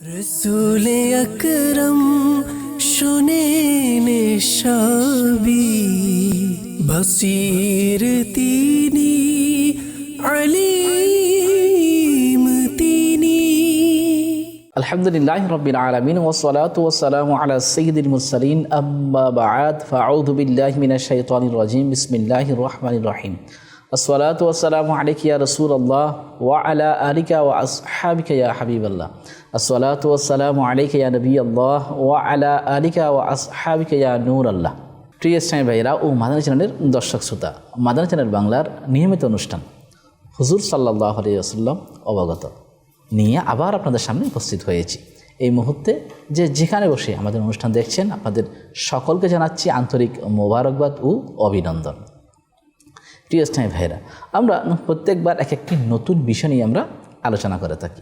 রসুল আকরম শোনেন সবই বসির তিনি আলিম তিনি আলহামদুলিল্লাহ রবিল আলমিন ওসলাত ওসালাম আলা সঈদুল মুরসালিন আম্মা বাদ ফাউদু বিল্লাহ মিনা শাইতানির রাজিম বিসমিল্লাহ রহমান রহিম আসসালাত ওয়া আলা ওয়া ওয়া আলা ওয়া ভাইরা চ্যানেলের দর্শক শ্রোতা, মাদানী চ্যানেল বাংলার নিয়মিত অনুষ্ঠান, হুজুর সাল্লাহ আলিয়াল্লাম অবগত। নিয়ে আবার আপনাদের সামনে উপস্থিত হয়েছি। এই মুহূর্তে যে যেখানে বসে আমাদের অনুষ্ঠান দেখছেন, আপনাদের সকলকে জানাচ্ছি আন্তরিক মোবারকবাদ ও অভিনন্দন। প্রিয় স্থায়ী ভাইরা, আমরা প্রত্যেকবার এক একটি নতুন বিষয় নিয়ে আমরা আলোচনা করে থাকি।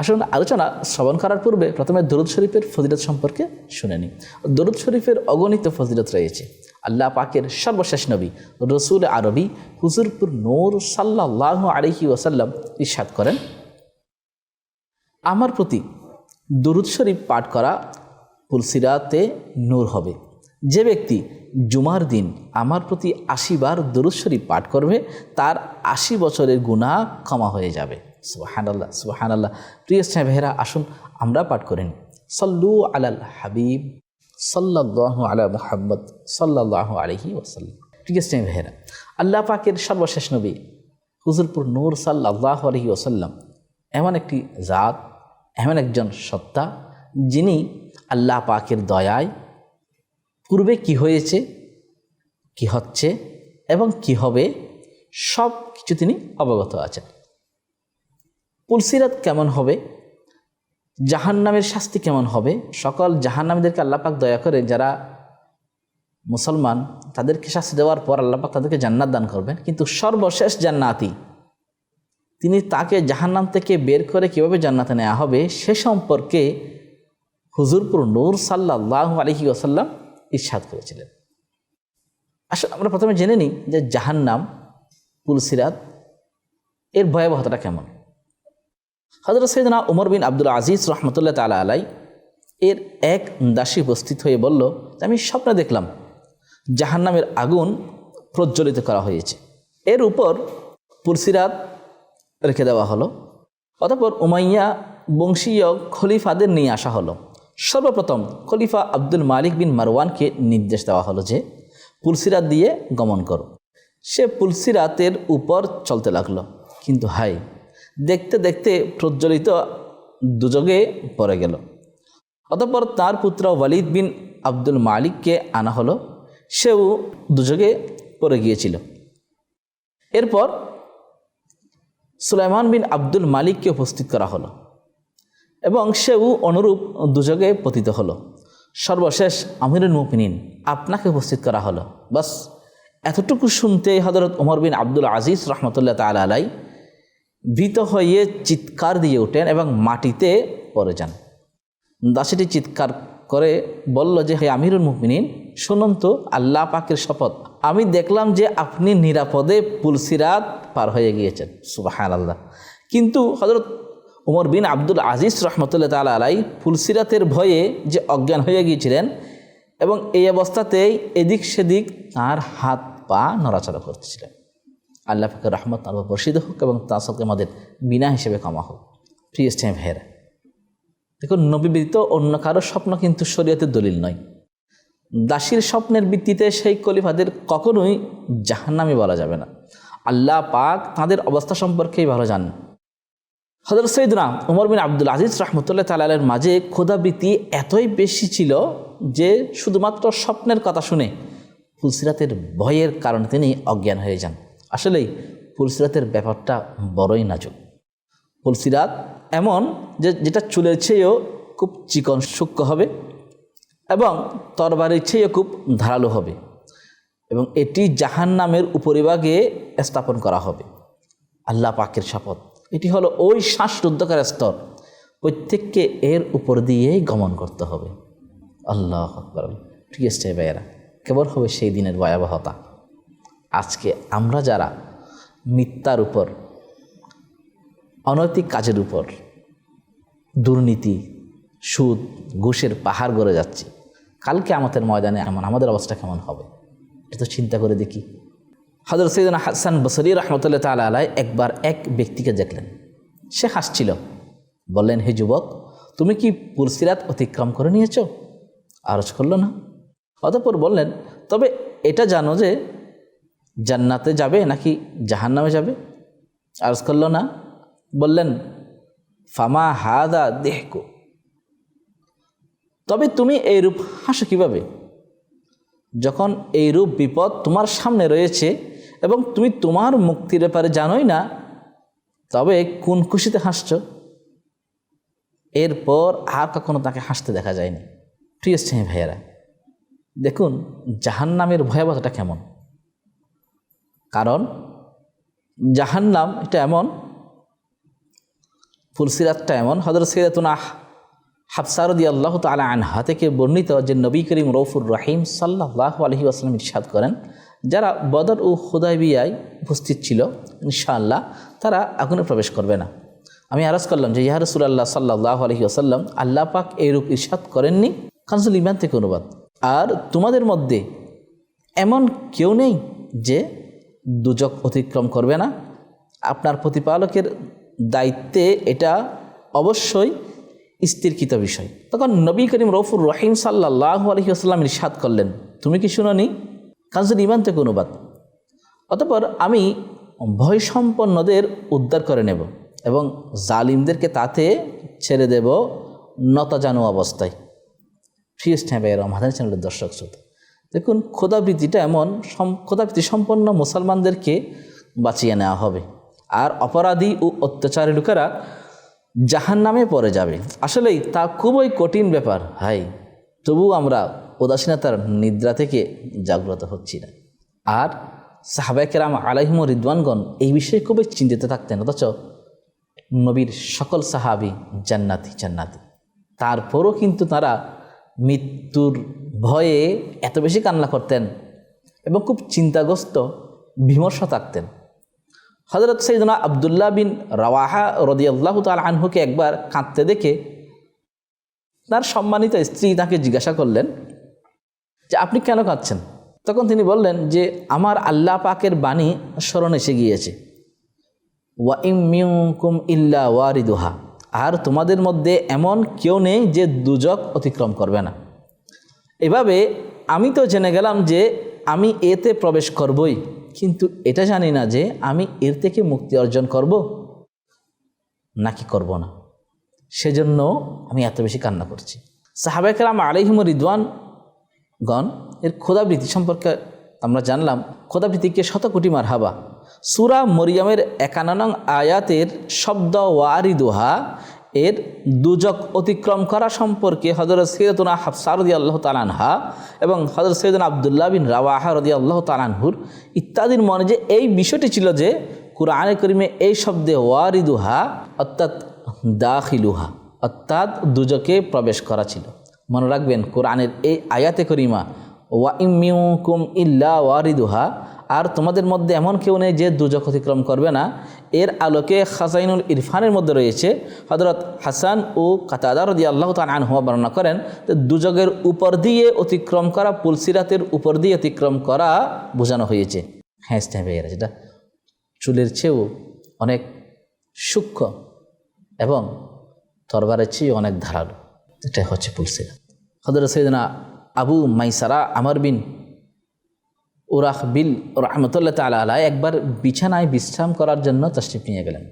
আসলে আলোচনা শ্রবণ করার পূর্বে প্রথমে দরুদ শরীফের ফজিলত সম্পর্কে শুনে নিই। দরুদ শরীফের অগণিত ফজিলত রয়েছে। আল্লাহ পাকের সর্বশেষ নবী, রসুল আরবি হুজুরপুর নূর সাল্লাহ আলহি ওসাল্লাম ইস্বাদ করেন, আমার প্রতি দরুদ শরীফ পাঠ করা পুলসিরাতে নূর হবে। যে ব্যক্তি জুমার দিন আমার প্রতি আশিবার দরুদ শরীফ পাঠ করবে, তার আশি বছরের গুণা ক্ষমা হয়ে যাবে। সুবাহান আল্লাহ সুবাহান আল্লাহ প্রিয় স্নেহ ভাইরা আসুন আমরা পাঠ করেন সল্লু আলাল হাবিব সাল্লাহ আলা মোহাম্মদ সাল্লাহ আলহি ওসাল্লাম প্রিয় স্নেহ ভাইরা আল্লাহ পাকের সর্বশেষ নবী হুজুরপুর নূর সাল্লাহ আলহি ওসাল্লাম এমন একটি জাত, এমন একজন সত্তা, যিনি আল্লাহ পাকের দয়ায় পূর্বে কি হয়েছে, কি হচ্ছে এবং কি হবে, সব কিছু তিনি অবগত আছেন। পুলসিরাত কেমন হবে, জাহান্নামের শাস্তি কেমন হবে, সকল জাহান্নামীদেরকে আল্লাপাক দয়া করে যারা মুসলমান, তাদেরকে শাস্তি দেওয়ার পর আল্লাপাক তাদেরকে জান্নাত দান করবেন। কিন্তু সর্বশেষ জান্নাতি, তিনি তাকে জাহান্নাম থেকে বের করে কীভাবে জান্নাতে নেওয়া হবে, সে সম্পর্কে হুজুরপুর নূর সাল্লাহ আলহি ওসাল্লাম ইস্বাদ করেছিলেন। আসলে আমরা প্রথমে জেনে নিই যে জাহান্নাম, পুলসিরাত, এর ভয়াবহতাটা কেমন? হজরত সৈদনা উমর বিন আব্দুল আজিজ রহমতুল্লাহ তালা আলাই এর এক দাসী উপস্থিত হয়ে বলল, যে আমি স্বপ্নে দেখলাম, জাহান্নামের আগুন প্রজ্বলিত করা হয়েছে। এর উপর পুলসিরাত রেখে দেওয়া হলো। অতপর উমাইয়া বংশীয় খলিফাদের নিয়ে আসা হলো। সর্বপ্রথম খলিফা আব্দুল মালিক বিন মারওয়ানকে নির্দেশ দেওয়া হলো যে পুলসিরাত দিয়ে গমন করো। সে পুলসিরাতের উপর চলতে লাগল। কিন্তু হাই দেখতে দেখতে প্রজ্বলিত দুযোগে পড়ে গেল। অতঃপর তার পুত্র ওয়ালিদ বিন আব্দুল মালিককে আনা হলো। সেও দুযোগে পড়ে গিয়েছিল। এরপর সুলাইমান বিন আব্দুল মালিককে উপস্থিত করা হলো। এবং সেও অনুরূপ দুযোগে পতিত হলো। সর্বশেষ আমিরুল মুমিনিন আপনাকে উপস্থিত করা হলো। বাস, এতটুকু শুনতে হজরত উমর বিন আব্দুল আজিজ রহমতুল্লাহ তালা আলাই ভীত হয়ে চিৎকার দিয়ে ওঠেন এবং মাটিতে পড়ে যান। দাসীটি চিৎকার করে বলল যে, হে আমিরুল মুমিনিন, শুনুন তো, আল্লাহ পাকের শপথ। আমি দেখলাম যে আপনি নিরাপদে পুলসিরাত পার হয়ে গিয়েছেন। সুবাহান আল্লাহ কিন্তু হজরত উমর বিন আব্দুল আজিজ রহমতুল্লাহ তালা আলাই ফুলসিরাতের ভয়ে যে অজ্ঞান হয়ে গিয়েছিলেন এবং এই অবস্থাতেই এদিক সেদিক তার হাত পা নড়াচড়া করতেছিলেন। আল্লাহ ফাকের রহমত আল্লাহ বর্ষিত হোক এবং তার সাথে আমাদের বিনা হিসেবে কমা হোক। প্রিয় স্টেম হের দেখুন, নবী ব্যতীত অন্য কারও স্বপ্ন কিন্তু শরীয়তের দলিল নয়। দাসীর স্বপ্নের ভিত্তিতে সেই কলিফাদের কখনোই জাহান্নামি বলা যাবে না। আল্লাহ পাক তাদের অবস্থা সম্পর্কেই ভালো জানেন। হজরত সৈদনা উমর বিন আব্দুল আজিজ রহমতুল্লাহ তালের মাঝে ক্ষোধাবৃত্তি এতই বেশি ছিল যে শুধুমাত্র স্বপ্নের কথা শুনে ফুলসিরাতের ভয়ের কারণে তিনি অজ্ঞান হয়ে যান। আসলেই ফুলসিরাতের ব্যাপারটা বড়ই নাজুক। ফুলসিরাত এমন যে যেটা চুলের চেয়েও খুব চিকন, সূক্ষ্ম হবে এবং তরবারির চেয়েও খুব ধারালো হবে এবং এটি জাহান নামের উপরিভাগে স্থাপন করা হবে। আল্লাহ পাকের শপথ। এটি হলো ওই শ্বাসরুদ্ধকার স্তর। প্রত্যেককে এর উপর দিয়েই গমন করতে হবে। আল্লাহ আকবর। ঠিক আছে ভাইয়েরা, কেবল হবে সেই দিনের ভয়াবহতা। আজকে আমরা যারা মিথ্যার উপর, অনৈতিক কাজের উপর, দুর্নীতি, সুদ, ঘুষের পাহাড় গড়ে যাচ্ছি কালকে আমাদের ময়দানে এমন আমাদের অবস্থা কেমন হবে? এটা তো চিন্তা করে দেখি। হজরত সৈদিন হাসান বসরি রহমতুল্লাহ তালা আলাই একবার এক ব্যক্তিকে দেখলেন। সে হাসছিল। বললেন, হে যুবক, তুমি কি পুলসিরাত অতিক্রম করে নিয়েছ? আরজ করল, না। অতঃপর বললেন, তবে এটা জানো যে, জান্নাতে যাবে নাকি জাহান্নামে যাবে? আরজ করল, না। বললেন, ফামা হাদা দেহকো। তবে তুমি এই রূপ হাসো কীভাবে? যখন এই রূপ বিপদ তোমার সামনে রয়েছে এবং তুমি তোমার মুক্তির ব্যাপারে জানোই না, তবে কোন খুশিতে হাসছ? এরপর আর কখনো তাকে হাসতে দেখা যায়নি। প্রিয় স্নেহী ভাইয়েরা, দেখুন জাহান্নামের ভয়াবহতা কেমন। কারণ জাহান্নাম এটা এমন, ফুলসিরাতটা এমন হজরত সৈয়দুনা হাফসারদি আল্লাহ তালা আনহা থেকে বর্ণিত যে নবী করিম রৌফুর রহিম সাল্লাহ আলহি আসলাম ইরশাদ করেন যারা বদর ও হুদাইবিয়ায় উপস্থিত ছিল, ইনশাআল্লাহ তারা আগুনে প্রবেশ করবে না। আমি আরজ করলাম যে, ইয়া রসুল্লাহ সাল্লাহ আলহি আসাল্লাম আল্লাহ পাক এইরূপ ইরশাদ করেননি কানসুল ইমান থেকে অনুবাদ। আর তোমাদের মধ্যে এমন কেউ নেই যে দুজক অতিক্রম করবে না। আপনার প্রতিপালকের দায়িত্বে এটা অবশ্যই স্থিরকৃত বিষয়। তখন নবী করিম রফুর রহিম সাল্লাহ আলহিউসাল্লাম ইরশাদ করলেন। তুমি কি শুনোনি? কাজুল ইমান থেকে অনুবাদ। অতপর আমি ভয় সম্পন্নদের উদ্ধার করে নেব এবং জালিমদেরকে তাতে ছেড়ে দেব নতাজানু অবস্থায়। ফ্রিয়েস্ট হ্যাঁ ভাইয়ের মাদানী চ্যানেলের দর্শক শ্রোতা, দেখুন ক্ষোধাবৃত্তিটা এমন ক্ষোধাবৃত্তি সম্পন্ন মুসলমানদেরকে বাঁচিয়ে নেওয়া হবে। আর অপরাধী ও অত্যাচারী লোকেরা জাহান নামে পড়ে যাবে। আসলেই তা খুবই কঠিন ব্যাপার, হাই। তবু আমরা উদাসীনতার নিদ্রা থেকে জাগ্রত হচ্ছি না। আর সাহাবাকেরাম আলাইহিম রিদওয়ানগণ এই বিষয়ে খুবই চিন্তিত থাকতেন, অথচ নবীর সকল সাহাবি জান্নাতি জান্নাতি। তারপরও কিন্তু তারা মৃত্যুর ভয়ে এত বেশি কান্না করতেন এবং খুব চিন্তাগ্রস্ত, বিমর্ষ থাকতেন। হজরত সৈদনা আবদুল্লাহ বিন রওয়াহা রদিয়াল্লাহ তাল আনহুকে একবার কাঁদতে দেখে তার সম্মানিত স্ত্রী তাকে জিজ্ঞাসা করলেন যে আপনি কেন কাঁদছেন? তখন তিনি বললেন যে, আমার আল্লাহ পাকের বাণী স্মরণ এসে গিয়েছে। ওয়া ইমিউকুম ইল্লা ওয়ারিদুহা। আর তোমাদের মধ্যে এমন কেউ নেই যে দুজক অতিক্রম করবে না। এভাবে আমি তো জেনে গেলাম যে, আমি এতে প্রবেশ করবই। কিন্তু এটা জানি না যে, আমি এর থেকে মুক্তি অর্জন করব নাকি করব না। সেজন্য আমি এত বেশি কান্না করছি। সাহাবাকেরাম আলিহিম রিদওয়ান গণ, এর ক্ষোধাবৃত্তি সম্পর্কে আমরা জানলাম ক্ষোধাবৃত্তিকে শতকোটি মার হাবা সুরা মরিয়মের একান্ন আয়াতের শব্দ ওয়ারি ওয়ারিদোহা, এর দুজক অতিক্রম করা সম্পর্কে হজরত সৈয়দনা হাফসারদি আল্লাহ তালানহা এবং হজরত সৈয়দনা আবদুল্লাহ বিন রাওয়াহা রদি আল্লাহ তালানহুর ইত্যাদির মনে যে এই বিষয়টি ছিল যে কুরআনে করিমে এই শব্দে ওয়ারিদুহা অর্থাৎ দাখিলুহা, অর্থাৎ দুজকে প্রবেশ করা ছিল। মনে রাখবেন, কোরআনের এই আয়াতে করিমা, ওয়া ইমিউকুম ইল্লা ওয়ারিদুহা আর তোমাদের মধ্যে এমন কেউ নেই যে দুজক অতিক্রম করবে না। এর আলোকে খাজাইনুল ইরফানের মধ্যে রয়েছে হজরত হাসান ও কাতাদার দিয়ে আল্লাহ তাল আনহুয়া বর্ণনা করেন যে দুজকের উপর দিয়ে অতিক্রম করা, পুলসিরাতের উপর দিয়ে অতিক্রম করা বোঝানো হয়েছে। হ্যাঁ স্ট্যাম্পের যেটা চুলের চেয়েও অনেক সূক্ষ্ম এবং তরবারের চেয়ে অনেক ধারালো। এটা হচ্ছে পুলসিরাত হজরত সৈদনা আবু মাইসারা আমর বিন উরাহ বিল রহমতুল্লাহ তালা আলাই একবার বিছানায় বিশ্রাম করার জন্য তশরিফ নিয়ে গেলেন।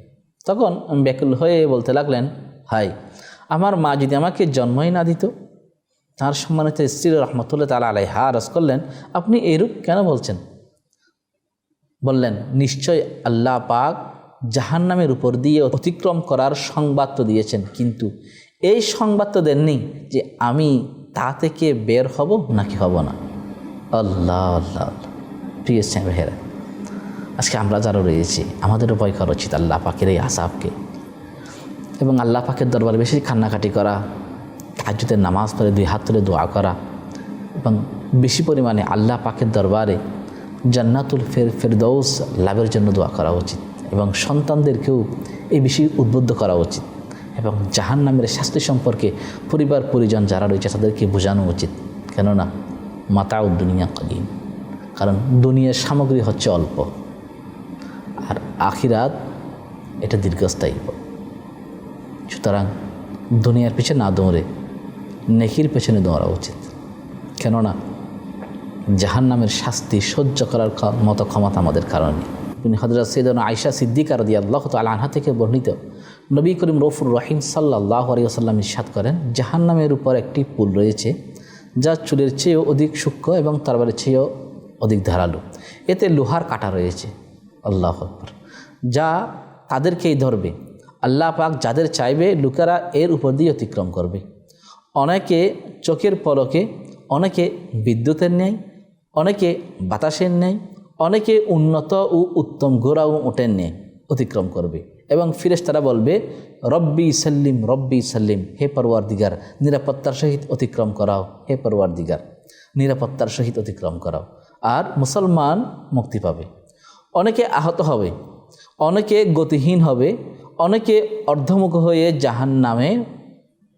তখন ব্যাকুল হয়ে বলতে লাগলেন, হাই, আমার মা যদি আমাকে জন্মই না দিত, তার সম্মানিত স্ত্রী রহমতুল্লাহ তালা আলাই হা রস করলেন, আপনি এরূপ কেন বলছেন? বললেন, নিশ্চয় আল্লাহ পাক জাহান্নামের উপর দিয়ে অতিক্রম করার সংবাদ তো দিয়েছেন, কিন্তু এই সংবাদ তো দেননি যে আমি তা থেকে বের হব নাকি হব না। আল্লাহ আল্লাহ প্রিয় ভাইয়েরা, আজকে আমরা যারা রয়েছি আমাদের উপায় করা উচিত আল্লাহ পাকের এই আসাবকে। এবং আল্লাহ পাকের দরবারে বেশি কান্নাকাটি করা তাজুদের নামাজ পড়ে দুই হাত তুলে দোয়া করা, এবং বেশি পরিমাণে আল্লাহ পাকের দরবারে জান্নাতুল ফের, ফেরদৌস লাভের জন্য দোয়া করা উচিত, এবং সন্তানদেরকেও এই বিষয়ে উদ্বুদ্ধ করা উচিত। এবং জাহান নামের শাস্তি সম্পর্কে পরিবার পরিজন যারা রয়েছে তাদেরকে বোঝানো উচিত। কেননা মাতা ও দুনিয়া কদিন কারণ দুনিয়ার সামগ্রী হচ্ছে অল্প। আর আখিরাত এটা দীর্ঘস্থায়ী। সুতরাং দুনিয়ার পিছনে না দৌড়ে নেকির পেছনে দৌড়া উচিত। কেননা জাহান নামের শাস্তি সহ্য করার মতো ক্ষমতা আমাদের কারণে। তিনি হজরত সৈদন আয়সা সিদ্দিকা রদি আল্লাহ তাল আনহা থেকে বর্ণিত নবী করিম রফুর রহিম সাল্লাহ আলিয়াল্লাম ইসাদ করেন জাহান নামের উপর একটি পুল রয়েছে, যা চুলের চেয়েও অধিক সূক্ষ্ম এবং তরবারের চেয়েও অধিক ধারালো। এতে লোহার কাটা রয়েছে। আল্লাহ আকবর। যা তাদেরকেই ধরবে। আল্লাহ পাক যাদের চাইবে, লোকেরা এর উপর দিয়ে অতিক্রম করবে। অনেকে চোখের পলকে, অনেকে বিদ্যুতের ন্যায়, অনেকে বাতাসের ন্যায়, অনেকে উন্নত ও উত্তম গোড়া ও উটের ন্যায় অতিক্রম করবে। এবং ফিরেশ তারা বলবে, রব্বি সাল্লিম রব্বি সাল্লিম, হে পরওয়ার দিগার নিরাপত্তার সহিত অতিক্রম করাও, হে পরওয়ার দিগার নিরাপত্তার সহিত অতিক্রম করাও। আর মুসলমান মুক্তি পাবে। অনেকে আহত হবে, অনেকে গতিহীন হবে, অনেকে অর্ধমুখ হয়ে জাহান নামে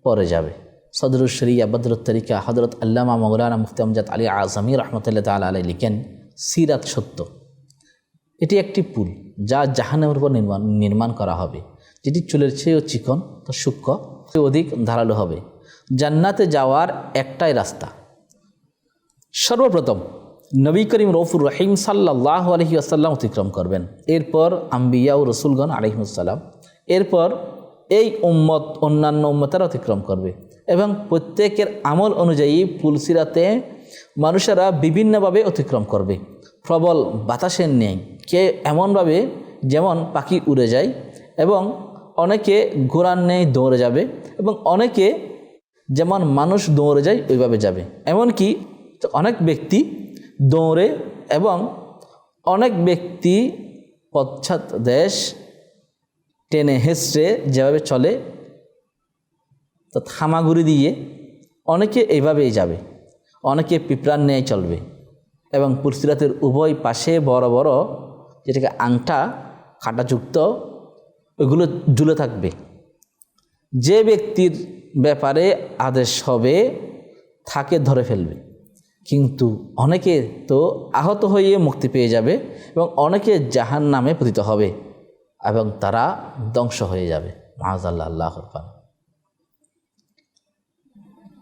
পরে যাবে। সদরুল শরিয়া বদরুত তরিকা হজরত আল্লামা মৌলানা মুফতি আমজাদ আলী আজমি রহমতুল্লাহ তাল আলাই লিখেন, সিরাত সত্য। এটি একটি পুল যা জাহানের উপর নির্মাণ নির্মাণ করা হবে। যেটি চুলের চেয়েও চিকন, তো সূক্ষ্ম অধিক ধারালো হবে। জান্নাতে যাওয়ার একটাই রাস্তা। সর্বপ্রথম নবী করিম রফুর রহিম সাল্লাহ আলহি আসাল্লাম অতিক্রম করবেন। এরপর আম্বিয়া ও রসুলগণ আলহিমসাল্লাম এরপর এই উম্মত অন্যান্য উম্মতারা অতিক্রম করবে এবং প্রত্যেকের আমল অনুযায়ী পুলসিরাতে মানুষেরা বিভিন্নভাবে অতিক্রম করবে। প্রবল বাতাসের নেই কে এমনভাবে যেমন পাখি উড়ে যায় এবং অনেকে ঘোড়ার নেই দৌড়ে যাবে এবং অনেকে যেমন মানুষ দৌড়ে যায়, ওইভাবে যাবে। এমনকি অনেক ব্যক্তি দৌড়ে এবং অনেক ব্যক্তি পশ্চাৎ দেশ টেনে হেসড়ে যেভাবে চলে, তা থামাগুড়ি দিয়ে অনেকে এইভাবেই যাবে। অনেকে পিঁপড়ার ন্যায় চলবে এবং পুরসিরাতের উভয় পাশে বড় বড় যেটাকে আংটা কাঁটাযুক্ত ওইগুলো ঝুলে থাকবে। যে ব্যক্তির ব্যাপারে আদেশ হবে, তাকে ধরে ফেলবে। কিন্তু অনেকে তো আহত হয়ে মুক্তি পেয়ে যাবে এবং অনেকে জাহান নামে পতিত হবে এবং তারা ধ্বংস হয়ে যাবে। মাহাজাল্লাহ আল্লাহ পান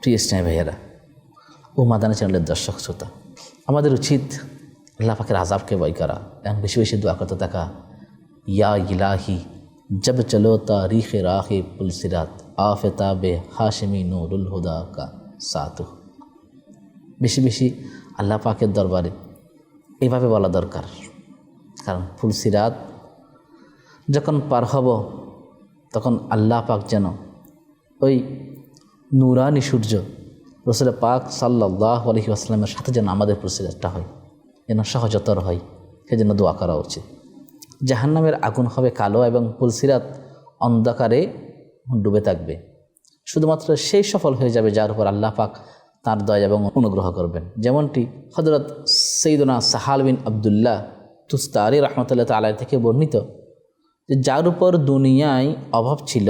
প্রিয় স্নেহ ভাইয়েরা, ও মাদানা চ্যানেলের দর্শক, শ্রোতা, আমাদের উচিত আল্লাহ পাকের আজাবকে বই করা এবং বেশি বেশি দোয়া করতে থাকা। ইয়া ইলাহি, জব চলো তা তারিখ রাহে পুলসিরাত আফেতাবে হাশমি নুরুল হুদা কা সাতু। বেশি বেশি আল্লাহ পাকের দরবারে এভাবে বলা দরকার। কারণ ফুলসিরাত যখন পার হব, তখন আল্লাহ পাক যেন ওই নুরানি সূর্য রসুল পাক সাল্লাহ আলহি আসলামের সাথে যেন আমাদের ফুলসিরাতটা হয়। যেন সহজতর হয়, সেজন্য দোয়া করা উচিত। জাহান্নামের আগুন হবে কালো এবং ফুলসিরাত অন্ধকারে ডুবে থাকবে। শুধুমাত্র সেই সফল হয়ে যাবে যার উপর আল্লাহ পাক তার দয়া এবং অনুগ্রহ করবেন। যেমনটি হজরত সৈদনা সাহাল বিন আবদুল্লাহ তুস্তারি রহমতুল্লাহ তালাই থেকে বর্ণিত যে, যার উপর দুনিয়ায় অভাব ছিল,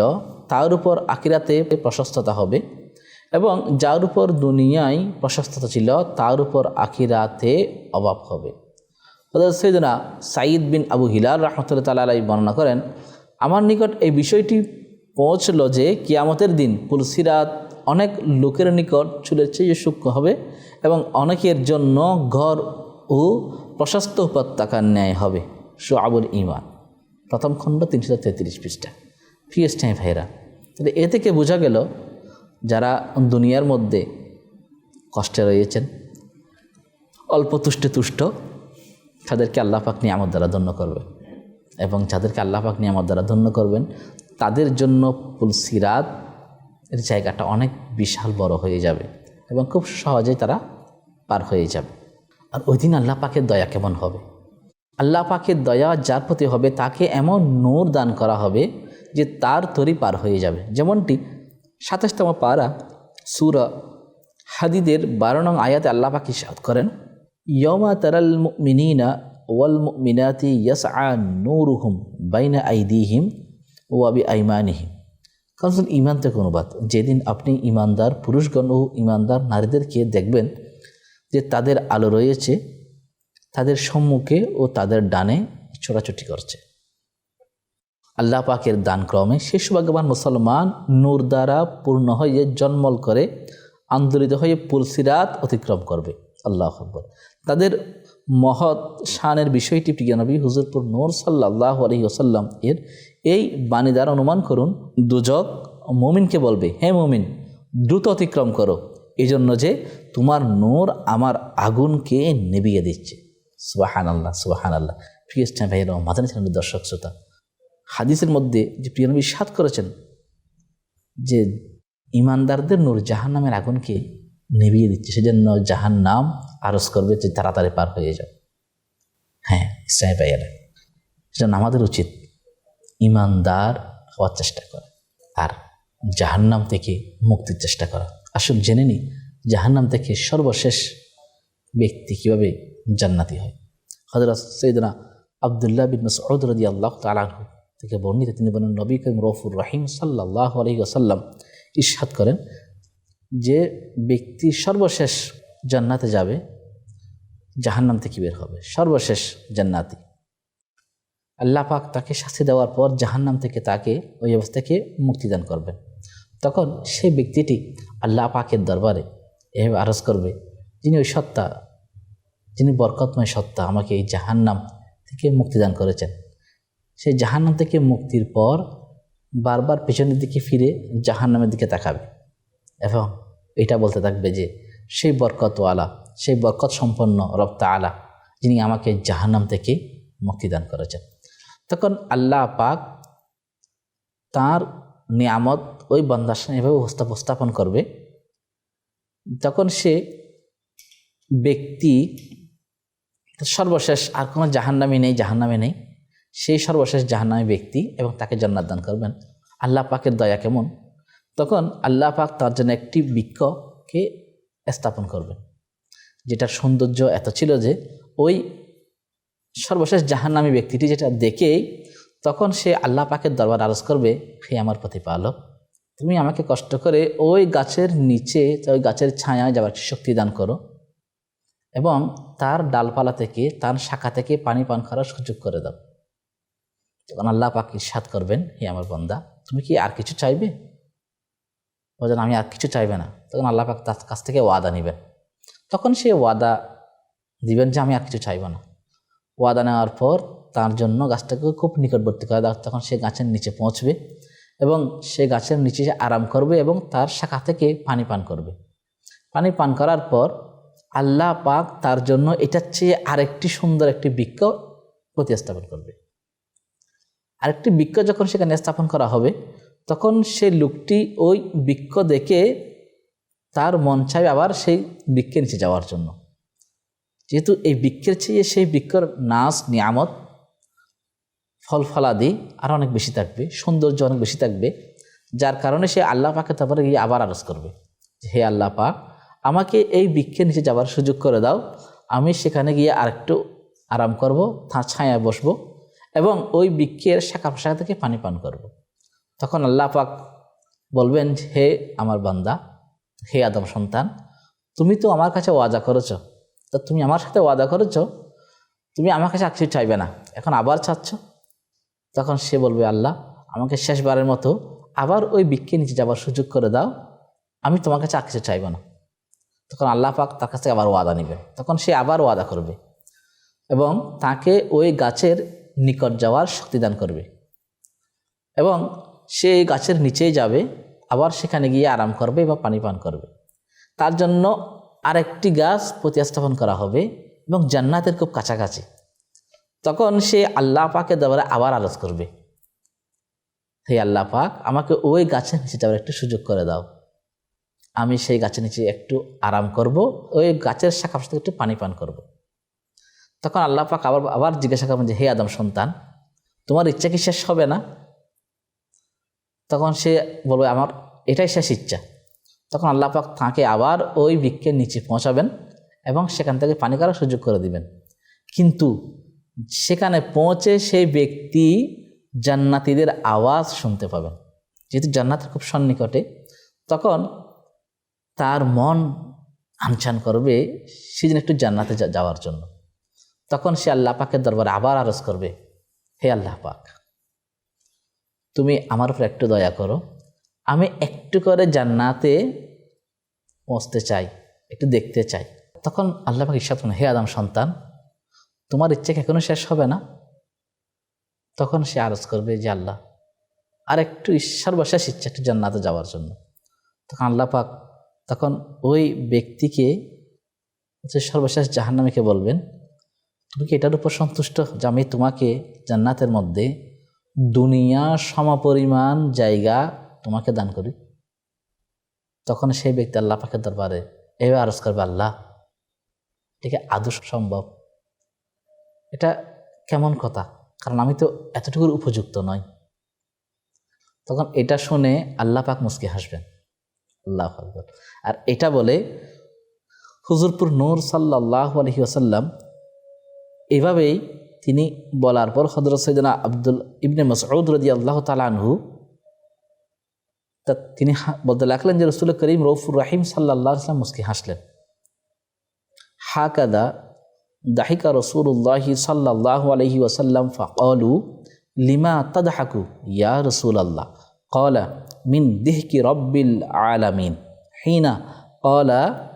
তার উপর আকিরাতে প্রশস্ততা হবে। এবং যার উপর দুনিয়ায় প্রশস্ততা ছিল, তার উপর আকিরাতে অভাব হবে। সৈদনা সাঈদ বিন আবু হিলাল রহমতুল্লাহ তালাই বর্ণনা করেন, আমার নিকট এই বিষয়টি পৌঁছল যে কিয়ামতের দিন পুলসিরাত অনেক লোকের নিকট চুলের চেয়ে সূক্ষ্ম হবে এবং অনেকের জন্য ঘর ও প্রশস্ত উপত্যকার ন্যায় হবে। সোয়াবুল ইমান প্রথম খণ্ড তিনশো তেত্রিশ পৃষ্ঠা। ফিএস টাইম ভাইরা তাহলে এ থেকে বোঝা গেল যারা দুনিয়ার মধ্যে কষ্টে রয়েছেন, অল্প তুষ্টে তুষ্ট, তাদেরকে আল্লাহ পাক নিয়ে আমার দ্বারা ধন্য করবে এবং যাদেরকে আল্লাহ পাক নিয়ে আমার দ্বারা ধন্য করবেন, তাদের জন্য পুলসিরাত এর জায়গাটা অনেক বিশাল বড় হয়ে যাবে এবং খুব সহজেই তারা পার হয়ে যাবে। আর ওই দিন আল্লাহ পাকের দয়া কেমন হবে? আল্লাহ পাকের দয়া যার প্রতি হবে, তাকে এমন নূর দান করা হবে যে তার তরি পার হয়ে যাবে। যেমনটি সাতাশতম পারা সুরা হাদিদের বারো নং আয়াতে আল্লাহ পাক ইসাদ করেন ইয়মা তারাল মিনিনা ওয়াল মিনাতি ইয়াস আ নূরুহুম বাইনা আইদিহিম ওয়াবি আইমানিহিম কারণ ইমান থেকে অনুবাদ যেদিন আপনি ইমানদার পুরুষগণ ও ইমানদার নারীদেরকে দেখবেন যে তাদের আলো রয়েছে, তাদের সম্মুখে ও তাদের ডানে ছোটাছুটি করছে। আল্লাহ পাকের দান ক্রমে সেই সৌভাগ্যবান মুসলমান নূর দ্বারা পূর্ণ হয়ে জন্মল করে, আন্দোলিত হয়ে পুলসিরাত অতিক্রম করবে। আল্লাহ আকবর। তাদের মহৎ শানের বিষয়টি প্রিয়নবী হুজুরপুর নূর সাল্লাহ আলহি ওসাল্লাম এর এই বাণী দ্বারা অনুমান করুন, দুজক মমিনকে বলবে, হে মমিন, দ্রুত অতিক্রম করো। এই জন্য যে তোমার নূর আমার আগুনকে নেবিয়ে দিচ্ছে। সুবাহান আল্লাহ সুবাহান আল্লাহ প্রিয় ইসলাম ভাইয়ের মাদানী দর্শক শ্রোতা হাদিসের মধ্যে যে প্রিয়নবী সাত করেছেন যে ইমানদারদের নূর জাহান নামের আগুনকে নেভিয়ে দিচ্ছে, সেজন্য জাহান নাম আরজ করবে যে তাড়াতাড়ি পার হয়ে যাও। হ্যাঁ ইসলামী ভাইয়েরা, সেজন্য আমাদের উচিত ইমানদার হওয়ার চেষ্টা করা আর জাহান্নাম থেকে মুক্তির চেষ্টা করা। আসুন জেনে নিই, জাহান্নাম থেকে সর্বশেষ ব্যক্তি কীভাবে জান্নাতি হয়। হজরত সৈদনা আবদুল্লাহ বিন সৌদ রদি আল্লাহ তালাহু থেকে বর্ণিত তিনি বলেন, নবী করিম রফুর রাহিম সাল্লাহ আলহি আসাল্লাম ইস্বাদ করেন যে ব্যক্তি সর্বশেষ জান্নাতে যাবে, জাহান্নাম থেকে বের হবে। সর্বশেষ জান্নাতি। আল্লাহ পাক তাকে শাস্তি দেওয়ার পর জাহান্নাম থেকে তাকে ওই অবস্থা থেকে মুক্তিদান করবেন। তখন সেই ব্যক্তিটি আল্লাহ পাকের দরবারে এভাবে আরজ করবে, যিনি ওই সত্তা, যিনি বরকতময় সত্তা আমাকে এই জাহান্নাম থেকে মুক্তিদান করেছেন। সেই জাহান্নাম থেকে মুক্তির পর বারবার পেছনের দিকে ফিরে জাহান্নামের দিকে তাকাবে। এবং এটা বলতে থাকবে যে, সেই বরকতওয়ালা, সেই বরকত সম্পন্ন রপ্তা আলা যিনি আমাকে জাহান্নাম থেকে মুক্তিদান করেছেন। তখন আল্লাহ পাক তার নিয়ামত ওই বন্দার সামনে এভাবে উপস্থাপন করবে। তখন সে ব্যক্তি, সর্বশেষ আর কোনো জাহান্নামি নেই, জাহান্নামে নেই। সেই সর্বশেষ জাহান্নামী ব্যক্তি এবং তাকে জান্নাত দান করবেন। আল্লাহ পাকের দয়া কেমন? তখন আল্লাহ পাক তার জন্য একটি বৃক্ষকে স্থাপন করবেন। যেটার সৌন্দর্য এত ছিল যে ওই সর্বশেষ জাহান্নামী ব্যক্তিটি যেটা দেখেই তখন সে আল্লাহ পাকের দরবার আরজ করবে, হে আমার প্রতিপালক, তুমি আমাকে কষ্ট করে ওই গাছের নিচে, ওই গাছের ছায়ায় যাওয়ার শক্তি দান করো এবং তার ডালপালা থেকে, তার শাখা থেকে পানি পান করার সুযোগ করে দাও। তখন আল্লাহ পাক ইসাদ করবেন, হে আমার বন্দা, তুমি কি আর কিছু চাইবে? বলছেন, আমি আর কিছু চাইবে না। তখন আল্লাহ পাক তার কাছ থেকে ওয়াদা নেবেন। তখন সে ওয়াদা দিবেন যে, আমি আর কিছু চাইব না। ওয়াদা নেওয়ার পর তার জন্য গাছটাকে খুব নিকটবর্তী করে তখন সে গাছের নিচে পৌঁছবে এবং সে গাছের নিচে সে আরাম করবে এবং তার শাখা থেকে পানি পান করবে। পানি পান করার পর আল্লাহ পাক তার জন্য এটার চেয়ে আরেকটি সুন্দর একটি বৃক্ষ প্রতিস্থাপন করবে। আরেকটি বৃক্ষ যখন সেখানে স্থাপন করা হবে, তখন সে লোকটি ওই বৃক্ষ দেখে তার মন চাইবে আবার সেই বৃক্ষের নিচে যাওয়ার জন্য। যেহেতু এই বৃক্ষের চেয়ে সেই বৃক্ষর নাচ নিয়ামত ফল ফলাদি আরও অনেক বেশি থাকবে, সৌন্দর্য অনেক বেশি থাকবে, যার কারণে সে আল্লাহ পাকে তারপরে গিয়ে আবার আরজ করবে হে আল্লাহ পাক, আমাকে এই বৃক্ষের নিচে যাওয়ার সুযোগ করে দাও, আমি সেখানে গিয়ে আরেকটু আরাম করব তা ছায়ায় বসবো এবং ওই বৃক্ষের শাখা শাখা থেকে পানি পান করব। তখন আল্লাহ পাক বলবেন, হে আমার বান্দা, হে আদম সন্তান, তুমি তো আমার কাছে ওয়াদা করেছ। তা তুমি আমার সাথে ওয়াদা করেছ? তুমি আমার কাছে কিছু চাইবে না। এখন আবার চাচ্ছ? তখন সে বলবে, আল্লাহ, আমাকে শেষবারের মতো আবার ওই বৃক্ষের নিচে যাবার সুযোগ করে দাও। আমি তোমার কাছে আর চাইব না। তখন আল্লাহ পাক তার কাছ আবার ওয়াদা নেবে। তখন সে আবার ওয়াদা করবে এবং তাকে ওই গাছের নিকট যাওয়ার শক্তিদান করবে। এবং সে গাছের নিচেই যাবে, আবার সেখানে গিয়ে আরাম করবে বা পানি পান করবে। তার জন্য আরেকটি গাছ প্রতিস্থাপন করা হবে এবং জান্নাতের খুব কাছাকাছি। তখন সে আল্লাহ পাকে দেওয়ারে আবার আলোচ করবে, হে আল্লাহ পাক, আমাকে ওই গাছের নিচে যাওয়ার একটু সুযোগ করে দাও। আমি সেই গাছের নিচে একটু আরাম করব, ওই গাছের শাখা একটু পানি পান করব। তখন আল্লাহ পাক আবার আবার জিজ্ঞাসা করবেন যে, হে আদম সন্তান, তোমার ইচ্ছা কি শেষ হবে না? তখন সে বলবে, আমার, এটাই শেষ ইচ্ছা। তখন আল্লাহ পাক তাঁকে আবার ওই বৃক্ষের নিচে পৌঁছাবেন এবং সেখান থেকে পানি করার সুযোগ করে দিবেন। কিন্তু সেখানে পৌঁছে সেই ব্যক্তি জান্নাতিদের আওয়াজ শুনতে পাবেন। যেহেতু জান্নাতের খুব সন্নিকটে, তখন তার মন আনচান করবে সেদিন একটু জান্নাতে যাওয়ার জন্য। তখন সে আল্লাহ পাকের দরবারে আবার আরজ করবে, হে আল্লাহ পাক, তুমি আমার উপর একটু দয়া করো, আমি একটু করে জান্নাতে পৌঁছতে চাই, একটু দেখতে চাই। তখন আল্লাহ পাক ইসাদ হে আদম সন্তান, তোমার ইচ্ছে কি এখনও শেষ হবে না। তখন সে আরজ করবে যে আল্লাহ, আর একটু সর্বশেষ ইচ্ছা, একটু জান্নাতে যাওয়ার জন্য। তখন আল্লাহ পাক তখন ওই ব্যক্তিকে সর্বশেষ জাহান্নামীকে বলবেন তুমি কি এটার উপর সন্তুষ্ট? যে আমি তোমাকে জান্নাতের মধ্যে দুনিয়া সমপরিমাণ জায়গা তোমাকে দান করি। তখন সেই ব্যক্তি আল্লাহ পাকের দরবারে এভাবে আরজ করবে আল্লাহ এটা আদৌ সম্ভব? এটা কেমন কথা? কারণ আমি তো এতটুকুর উপযুক্ত নই। তখন এটা শুনে আল্লাহ পাক মুসকে হাসবেন। আল্লাহ আর এটা বলে হুজুরপুর নূর সাল্লাহ আলহি আসাল্লাম এভাবেই তিনি বলার পর হজরত সৈদনা আব্দুল ইবনে মসউদ রদি আল্লাহ তালানহু তা তিনি হা- বলতে লাগলেন যে রসুল করিম রৌফুর রাহিম সাল্লাহ ইসলাম মুসকি হাসলেন। হাকাদা দাহিকা রসুল্লাহি সাল্লাহ আলহি ওসাল্লাম ফলু লিমা তদহাকু ইয়া রসুল আল্লাহ কলা মিন দিহকি রব্বিল আলামিন। হিনা কলা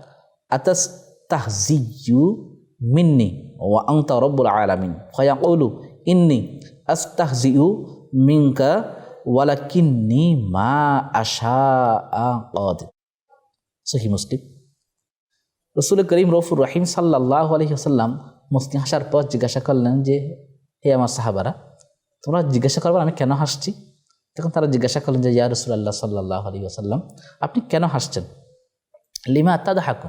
আতস্তাহজিয়ু মিন্নি ও আংতা রব্বুল আলামিন। ফয়াকুলু, ইন্নি আস্তাহজিউ মিনকা ওয়ালাকিন্নি মা আশা কদ সহি মুসলিম, রসুল করিম রফুর রহিম সাল্লাহ আলহিহাসাল্লাম মুসলিম হাসার পর জিজ্ঞাসা করলেন যে, হে আমার সাহাবারা, তোমরা জিজ্ঞাসা করবে আমি কেন হাসছি? তখন তারা জিজ্ঞাসা করলেন যে, ইয়া রসুল্লাহ সাল্লাহ আলী আসাল্লাম আপনি কেন হাসছেন? লিমা আত্মাদ হাকু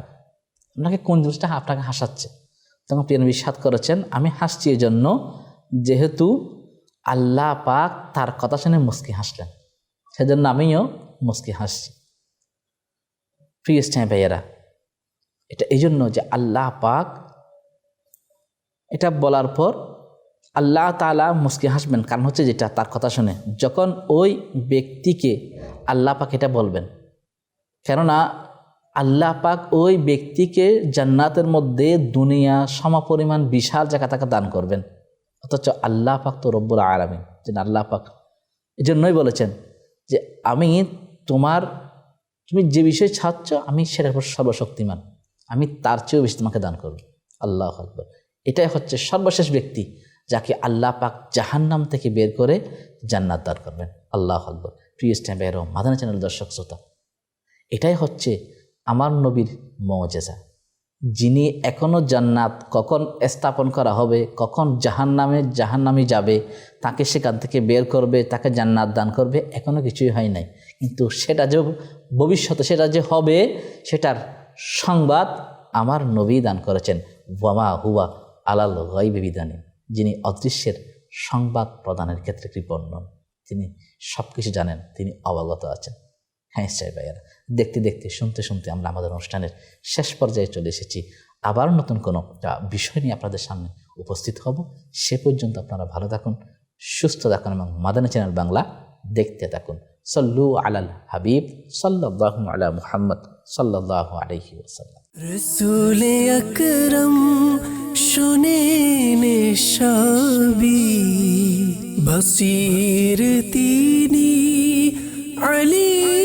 আপনাকে কোন জিনিসটা আপনাকে হাসাচ্ছে? তখন প্রিয় নবী সাত করেছেন, আমি হাসছি এই জন্য যেহেতু আল্লাহ পাক তার কথা শুনে মুস্কি হাসলেন। সেজন্য আমিও মুস্কি হাসছি। প্রিয় স্টাই ভাইয়েরা, এটা এই জন্য যে আল্লাহ পাক, এটা বলার পর আল্লাহ তালা মুস্কি হাসবেন, কারণ হচ্ছে যেটা তার কথা শুনে। যখন ওই ব্যক্তিকে আল্লাহ পাক এটা বলবেন, কেননা আল্লাহ পাক ওই ব্যক্তিকে জান্নাতের মধ্যে দুনিয়া সমপরিমাণ বিশাল জায়গা তাকে দান করবেন। অথচ আল্লাহ পাক তো রব্বুল আলামিন যে আল্লাহ পাক। এই জন্যই বলেছেন যে আমি তোমার, তুমি যে বিষয়ে ছাড়ছ আমি সেটার উপর সর্বশক্তিমান, আমি তার চেয়েও বেশি তোমাকে দান করব। আল্লাহ আকবর। এটাই হচ্ছে সর্বশেষ ব্যক্তি যাকে আল্লাহ পাক জাহান্নাম থেকে বের করে জান্নাত দান করবেন। আল্লাহ আকবর। প্রিয় স্ট্যাম্প মাদানা চ্যানেল দর্শক, শ্রোতা, এটাই হচ্ছে আমার নবীর মজেজা, যিনি এখনও জান্নাত কখন স্থাপন করা হবে, কখন জাহান্নামে জাহান্নামি যাবে, তাকে সেখান থেকে বের করবে, তাকে জান্নাত দান করবে এখনও কিছুই হয় নাই। কিন্তু সেটা যে ভবিষ্যতে সেটা যে হবে, সেটার সংবাদ আমার নবী দান করেছেন। ওয়ামা হুয়া আলাল গাইবে বিধানী, যিনি অদৃশ্যের সংবাদ প্রদানের ক্ষেত্রে কৃপণ তিনি সব কিছু জানেন, তিনি অবগত আছেন। হ্যাঁ চাই ভাইয়ারা দেখতে দেখতে, শুনতে শুনতে আমরা আমাদের অনুষ্ঠানের শেষ পর্যায়ে চলে এসেছি। আবার নতুন কোনো বিষয় নিয়ে আপনাদের সামনে উপস্থিত হব। সে পর্যন্ত আপনারা ভালো থাকুন, সুস্থ থাকুন এবং মাদানা চ্যানেল বাংলা দেখতে থাকুন। সল্লু আলাল হাবিব সাল্লাহ আলা মুহাম্মদ সাল্লাহ আলহি রসুল আকরম শুনে সবই বসির তিনি আলী